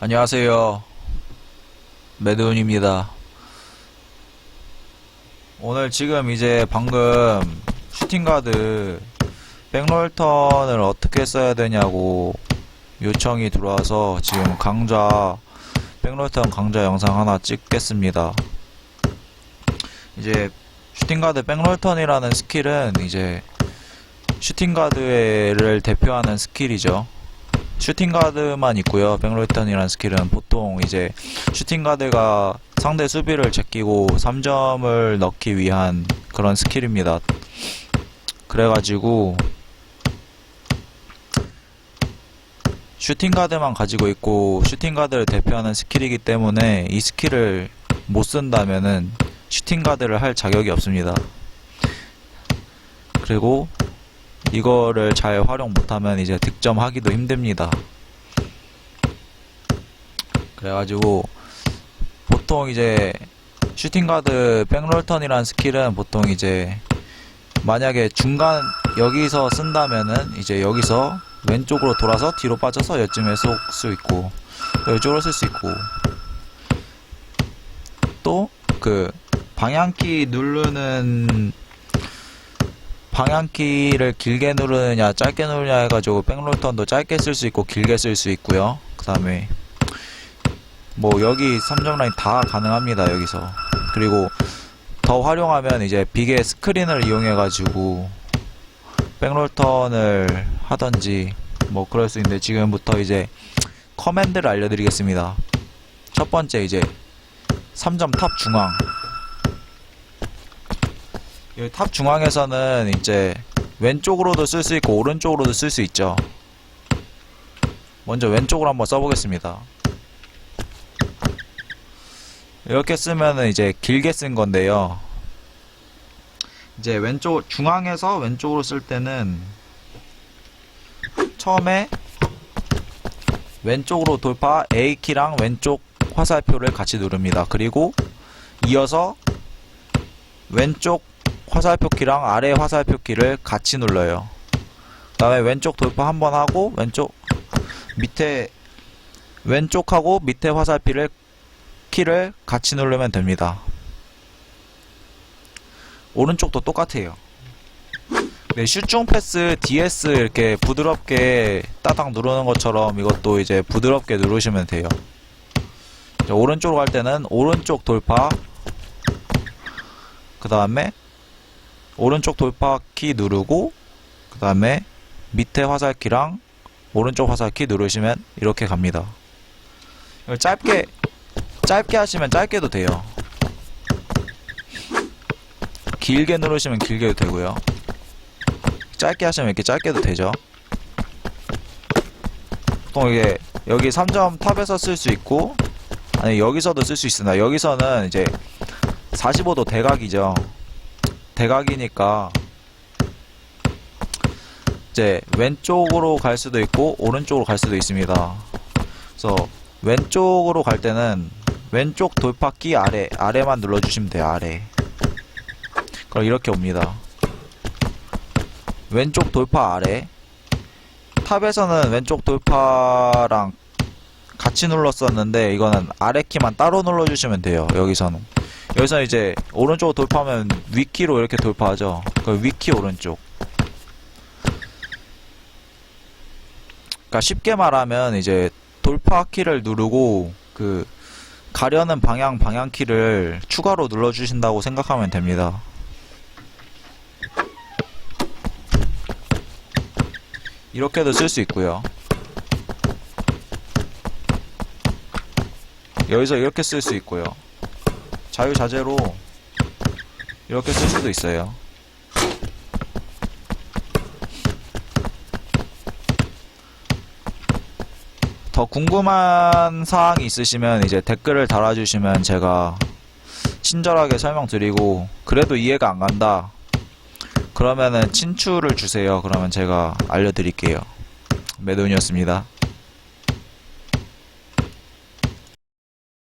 안녕하세요. 매드운입니다. 오늘 지금 이제 방금 슈팅가드 백롤턴을 어떻게 써야 되냐고 요청이 들어와서 지금 강좌 백롤턴 강좌 영상 하나 찍겠습니다. 이제 슈팅가드 백롤턴이라는 스킬은 이제 슈팅가드를 대표하는 스킬이죠. 슈팅가드만 있고요. 백롤턴이라는 스킬은 보통 이제 슈팅가드가 상대 수비를 제끼고 3점을 넣기 위한 그런 스킬입니다. 그래가지고 슈팅가드만 가지고 있고 슈팅가드를 대표하는 스킬이기 때문에 이 스킬을 못 쓴다면은 슈팅가드를 할 자격이 없습니다. 그리고 이거를 잘 활용 못하면 이제 득점하기도 힘듭니다. 그래가지고 보통 이제 슈팅가드 백롤턴이라는 스킬은 보통 이제 만약에 중간 여기서 쓴다면은 이제 여기서 왼쪽으로 돌아서 뒤로 빠져서 여쯤에 쏠 수 있고 또 이쪽으로 쓸 수 있고 또 그 방향키 누르는 방향키를 길게 누르느냐 짧게 누르냐 해가지고 백롤턴도 짧게 쓸 수 있고 길게 쓸 수 있고요. 그 다음에 뭐 여기 3점 라인 다 가능합니다 여기서. 그리고 더 활용하면 이제 비계 스크린을 이용해 가지고 백롤턴을 하던지 뭐 그럴 수 있는데 지금부터 이제 커맨드를 알려드리겠습니다. 첫 번째 이제 3점 탑 중앙 탑 중앙에서는 이제 왼쪽으로도 쓸 수 있고 오른쪽으로도 쓸 수 있죠. 먼저 왼쪽으로 한번 써보겠습니다. 이렇게 쓰면은 이제 길게 쓴 건데요. 이제 왼쪽 중앙에서 왼쪽으로 쓸 때는 처음에 왼쪽으로 돌파 A키랑 왼쪽 화살표를 같이 누릅니다. 그리고 이어서 왼쪽 화살표 키랑 아래 화살표 키를 같이 눌러요. 그 다음에 왼쪽 돌파 한 번 하고 왼쪽 밑에 왼쪽하고 밑에 화살표를 키를 같이 누르면 됩니다. 오른쪽도 똑같아요. 네, 슈중 패스 DS 이렇게 부드럽게 따닥 누르는 것처럼 이것도 이제 부드럽게 누르시면 돼요. 오른쪽으로 갈 때는 오른쪽 돌파 그 다음에 오른쪽 돌파 키 누르고 그 다음에 밑에 화살키랑 오른쪽 화살키 누르시면 이렇게 갑니다. 이걸 짧게 짧게 하시면 짧게도 돼요. 길게 누르시면 길게도 되고요. 짧게 하시면 이렇게 짧게도 되죠. 보통 이게 여기 3점 탑에서 쓸 수 있고 아니 여기서도 쓸 수 있습니다. 여기서는 이제 45도 대각이죠. 대각이니까 이제 왼쪽으로 갈 수도 있고 오른쪽으로 갈 수도 있습니다. 그래서 왼쪽으로 갈 때는 왼쪽 돌파키 아래 아래만 눌러주시면 돼요. 아래. 그럼 이렇게 옵니다. 왼쪽 돌파 아래. 탑에서는 왼쪽 돌파랑 같이 눌렀었는데 이거는 아래 키만 따로 눌러주시면 돼요. 여기서는. 여기서 이제 오른쪽으로 돌파하면 위키로 이렇게 돌파하죠. 그 위키 오른쪽. 그러니까 쉽게 말하면 이제 돌파 키를 누르고 그 가려는 방향 방향 키를 추가로 눌러 주신다고 생각하면 됩니다. 이렇게도 쓸 수 있고요. 여기서 이렇게 쓸 수 있고요. 자유자재로 이렇게 쓸 수도 있어요. 더 궁금한 사항이 있으시면 이제 댓글을 달아주시면 제가 친절하게 설명드리고 그래도 이해가 안 간다. 그러면은 친추를 주세요. 그러면 제가 알려드릴게요. 매도운이었습니다.